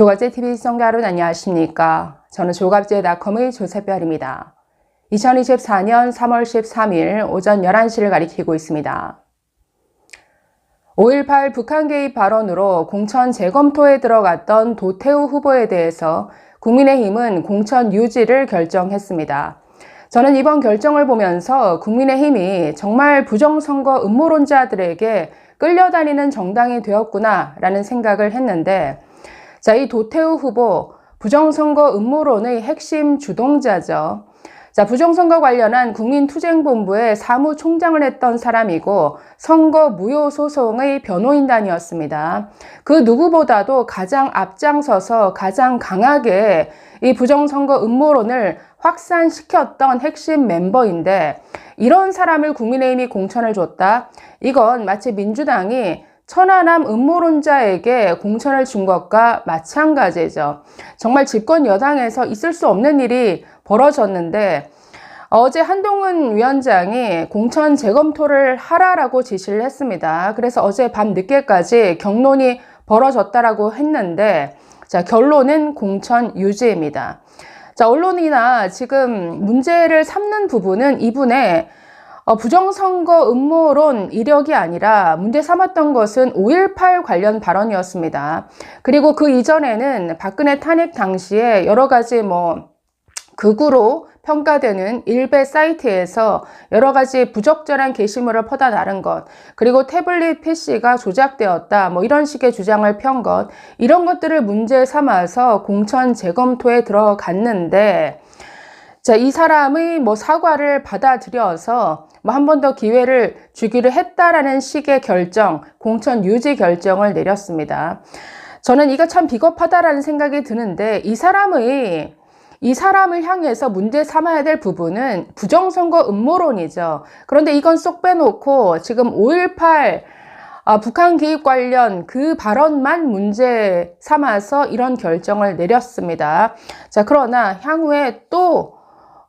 조갑제 TV 시청자 여러분 안녕하십니까? 저는 조갑제닷컴의 조세별입니다. 2024년 3월 13일 오전 11시를 가리키고 있습니다. 5.18 북한 개입 발언으로 공천 재검토에 들어갔던 도태우 후보에 대해서 국민의힘은 공천 유지를 결정했습니다. 저는 이번 결정을 보면서 국민의힘이 정말 부정선거 음모론자들에게 끌려다니는 정당이 되었구나 라는 생각을 했는데 자, 이 도태우 후보 부정선거 음모론의 핵심 주동자죠. 자, 부정선거 관련한 국민투쟁본부의 사무총장을 했던 사람이고 선거 무효 소송의 변호인단이었습니다. 그 누구보다도 가장 앞장서서 가장 강하게 이 부정선거 음모론을 확산시켰던 핵심 멤버인데 이런 사람을 국민의힘이 공천을 줬다. 이건 마치 민주당이 천하남 음모론자에게 공천을 준 것과 마찬가지죠. 정말 집권 여당에서 있을 수 없는 일이 벌어졌는데 어제 한동훈 위원장이 공천 재검토를 하라라고 지시를 했습니다. 그래서 어제 밤 늦게까지 경론이 벌어졌다라고 했는데 자, 결론은 공천 유지입니다. 자, 언론이나 지금 문제를 삼는 부분은 이분의 어, 부정선거 음모론 이력이 아니라 문제 삼았던 것은 5.18 관련 발언이었습니다. 그리고 그 이전에는 박근혜 탄핵 당시에 여러 가지 뭐 극우로 평가되는 일베 사이트에서 여러 가지 부적절한 게시물을 퍼다 나른 것, 그리고 태블릿 PC가 조작되었다, 뭐 이런 식의 주장을 편 것, 이런 것들을 문제 삼아서 공천 재검토에 들어갔는데, 자, 이 사람의 뭐 사과를 받아들여서 뭐 한 번 더 기회를 주기로 했다라는 식의 결정, 공천 유지 결정을 내렸습니다. 저는 이거 참 비겁하다라는 생각이 드는데 이 사람의 이 사람을 향해서 문제 삼아야 될 부분은 부정선거 음모론이죠. 그런데 이건 쏙 빼놓고 지금 5.18 아, 북한 개입 관련 그 발언만 문제 삼아서 이런 결정을 내렸습니다. 자, 그러나 향후에 또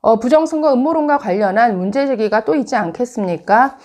어, 부정선거 음모론과 관련한 문제 제기가 또 있지 않겠습니까?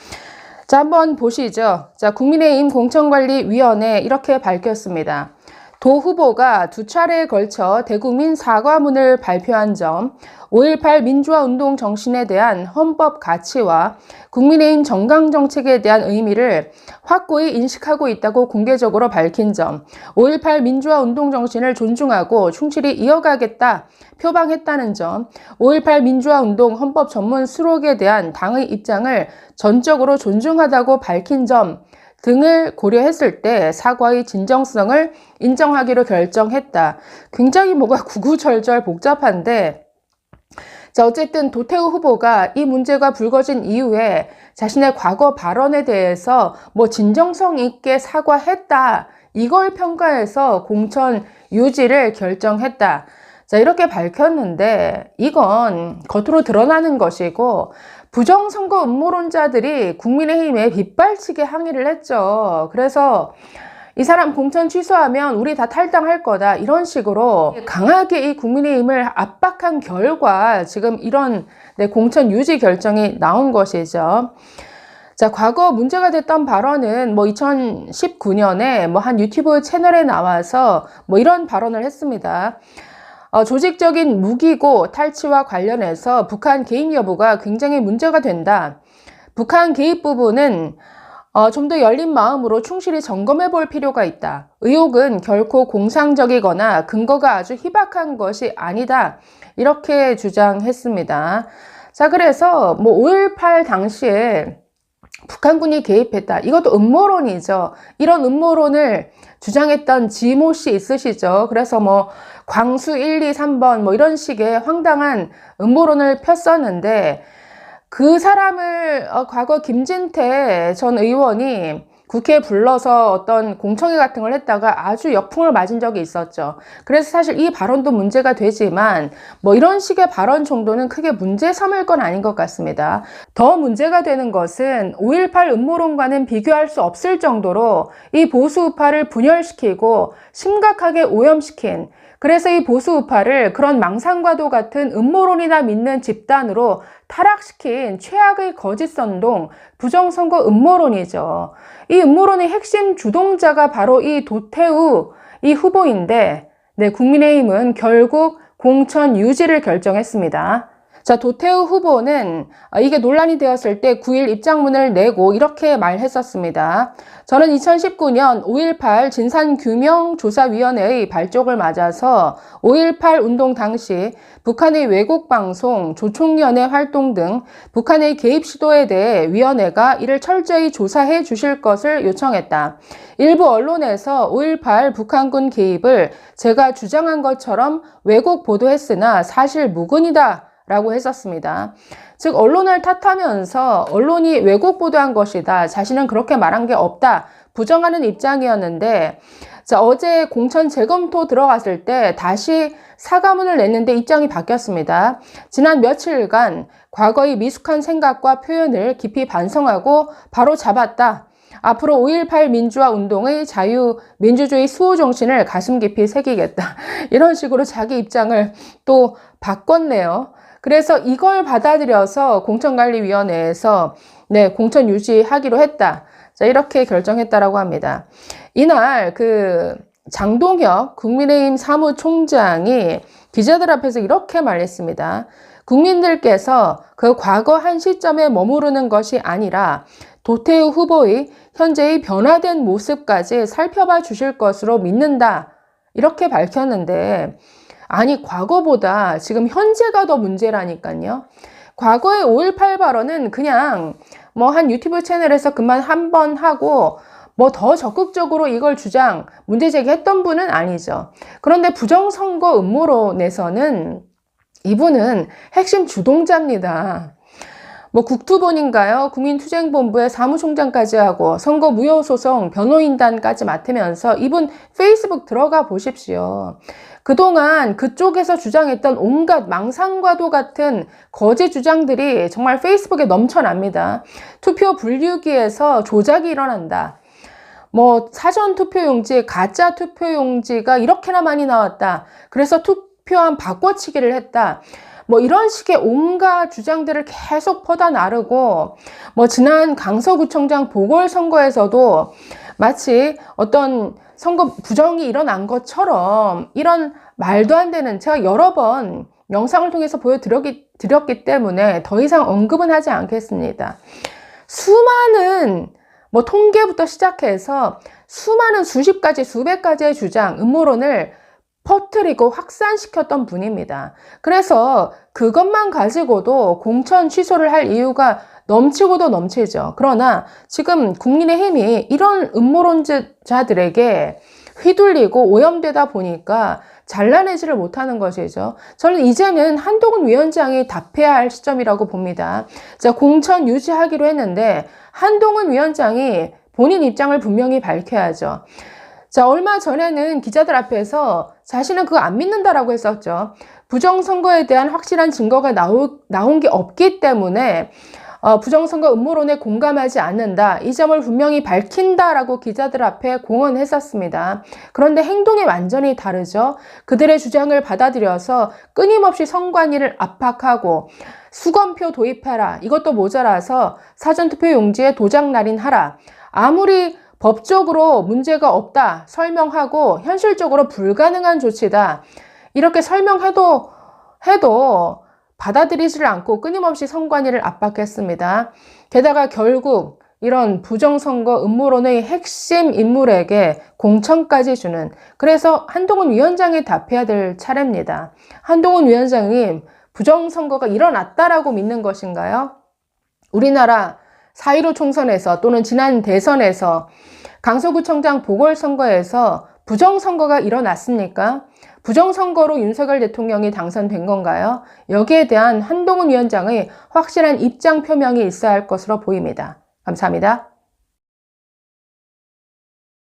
자, 한번 보시죠. 자, 국민의힘 공천관리위원회 이렇게 밝혔습니다. 도 후보가 두 차례에 걸쳐 대국민 사과문을 발표한 점, 5.18 민주화 운동 정신에 대한 헌법 가치와 국민의힘 정강 정책에 대한 의미를 확고히 인식하고 있다고 공개적으로 밝힌 점, 5.18 민주화 운동 정신을 존중하고 충실히 이어가겠다 표방했다는 점, 5.18 민주화 운동 헌법 전문 수록에 대한 당의 입장을 전적으로 존중하다고 밝힌 점, 등을 고려했을 때 사과의 진정성을 인정하기로 결정했다. 굉장히 뭐가 구구절절 복잡한데 자, 어쨌든 도태우 후보가 이 문제가 불거진 이후에 자신의 과거 발언에 대해서 뭐 진정성 있게 사과했다. 이걸 평가해서 공천 유지를 결정했다. 자, 이렇게 밝혔는데 이건 겉으로 드러나는 것이고 부정선거 음모론자들이 국민의힘에 빗발치게 항의를 했죠. 그래서 이 사람 공천 취소하면 우리 다 탈당할 거다. 이런 식으로 강하게 이 국민의힘을 압박한 결과 지금 이런 네, 공천 유지 결정이 나온 것이죠. 자, 과거 문제가 됐던 발언은 뭐 2019년에 뭐 한 유튜브 채널에 나와서 뭐 이런 발언을 했습니다. 어, 조직적인 무기고 탈취와 관련해서 북한 개입 여부가 굉장히 문제가 된다. 북한 개입 부분은 어, 좀 더 열린 마음으로 충실히 점검해 볼 필요가 있다. 의혹은 결코 공상적이거나 근거가 아주 희박한 것이 아니다. 이렇게 주장했습니다. 자, 그래서 뭐 5.18 당시에 북한군이 개입했다. 이것도 음모론이죠. 이런 음모론을 주장했던 지모 씨 있으시죠? 그래서 뭐 광수 1, 2, 3번 뭐 이런 식의 황당한 음모론을 폈었는데 그 사람을 어, 과거 김진태 전 의원이 국회에 불러서 어떤 공청회 같은 걸 했다가 아주 역풍을 맞은 적이 있었죠. 그래서 사실 이 발언도 문제가 되지만 뭐 이런 식의 발언 정도는 크게 문제 삼을 건 아닌 것 같습니다. 더 문제가 되는 것은 5.18 음모론과는 비교할 수 없을 정도로 이 보수 우파를 분열시키고 심각하게 오염시킨 그래서 이 보수 우파를 그런 망상과도 같은 음모론이나 믿는 집단으로 타락시킨 최악의 거짓 선동, 부정선거 음모론이죠. 이 음모론의 핵심 주동자가 바로 이 도태우 이 후보인데 네, 국민의힘은 결국 공천 유지를 결정했습니다. 자, 도태우 후보는 어, 이게 논란이 되었을 때 9일 입장문을 내고 이렇게 말했었습니다. 저는 2019년 5.18 진상규명조사위원회의 발족을 맞아서 5.18 운동 당시 북한의 왜곡방송, 조총련의 활동 등 북한의 개입 시도에 대해 위원회가 이를 철저히 조사해 주실 것을 요청했다. 일부 언론에서 5.18 북한군 개입을 제가 주장한 것처럼 왜곡 보도했으나 사실 무근이다. 라고 했었습니다. 즉, 언론을 탓하면서 언론이 왜곡 보도한 것이다. 자신은 그렇게 말한 게 없다. 부정하는 입장이었는데, 자, 어제 공천 재검토 들어갔을 때 다시 사과문을 냈는데 입장이 바뀌었습니다. 지난 며칠간 과거의 미숙한 생각과 표현을 깊이 반성하고 바로 잡았다. 앞으로 5.18 민주화 운동의 자유, 민주주의 수호 정신을 가슴 깊이 새기겠다. 이런 식으로 자기 입장을 또 바꿨네요. 그래서 이걸 받아들여서 공천관리위원회에서 네, 공천 유지하기로 했다. 자, 이렇게 결정했다라고 합니다. 이날 그 장동혁 국민의힘 사무총장이 기자들 앞에서 이렇게 말했습니다. 국민들께서 그 과거 한 시점에 머무르는 것이 아니라 도태우 후보의 현재의 변화된 모습까지 살펴봐 주실 것으로 믿는다. 이렇게 밝혔는데 아니, 과거보다 지금 현재가 더 문제라니까요. 과거의 5.18 발언은 그냥 뭐 한 유튜브 채널에서 그만 한 번 하고 뭐 더 적극적으로 이걸 주장, 문제 제기했던 분은 아니죠. 그런데 부정선거 음모론에서는 이분은 핵심 주동자입니다. 뭐 국투본인가요? 국민투쟁본부의 사무총장까지 하고 선거 무효소송 변호인단까지 맡으면서 이분 페이스북 들어가 보십시오. 그동안 그쪽에서 주장했던 온갖 망상과도 같은 거짓 주장들이 정말 페이스북에 넘쳐납니다. 투표 분류기에서 조작이 일어난다. 뭐 사전 투표용지, 가짜 투표용지가 이렇게나 많이 나왔다. 그래서 투표함 바꿔치기를 했다. 뭐 이런 식의 온갖 주장들을 계속 퍼다 나르고 뭐 지난 강서구청장 보궐선거에서도 마치 어떤 선거 부정이 일어난 것처럼 이런 말도 안 되는 제가 여러 번 영상을 통해서 보여드렸기 드렸기 때문에 더 이상 언급은 하지 않겠습니다. 수많은 뭐 통계부터 시작해서 수많은 수십 가지, 수백 가지의 주장, 음모론을 퍼뜨리고 확산시켰던 분입니다. 그래서 그것만 가지고도 공천 취소를 할 이유가 넘치고도 넘치죠. 그러나 지금 국민의힘이 이런 음모론자들에게 휘둘리고 오염되다 보니까 잘라내지를 못하는 것이죠. 저는 이제는 한동훈 위원장이 답해야 할 시점이라고 봅니다. 자, 공천 유지하기로 했는데 한동훈 위원장이 본인 입장을 분명히 밝혀야죠. 자, 얼마 전에는 기자들 앞에서 자신은 그거 안 믿는다라고 했었죠. 부정선거에 대한 확실한 증거가 나오, 나온 게 없기 때문에 어, 부정선거 음모론에 공감하지 않는다. 이 점을 분명히 밝힌다라고 기자들 앞에 공언했었습니다. 그런데 행동이 완전히 다르죠. 그들의 주장을 받아들여서 끊임없이 선관위를 압박하고 수검표 도입해라. 이것도 모자라서 사전투표 용지에 도장 날인하라. 아무리 법적으로 문제가 없다 설명하고 현실적으로 불가능한 조치다 이렇게 설명해도 해도 받아들이지를 않고 끊임없이 선관위를 압박했습니다. 게다가 결국 이런 부정선거 음모론의 핵심 인물에게 공천까지 주는 그래서 한동훈 위원장이 답해야 될 차례입니다. 한동훈 위원장님 부정선거가 일어났다라고 믿는 것인가요? 우리나라 4.15 총선에서 또는 지난 대선에서 강서구청장 보궐선거에서 부정선거가 일어났습니까? 부정선거로 윤석열 대통령이 당선된 건가요? 여기에 대한 한동훈 위원장의 확실한 입장 표명이 있어야 할 것으로 보입니다. 감사합니다.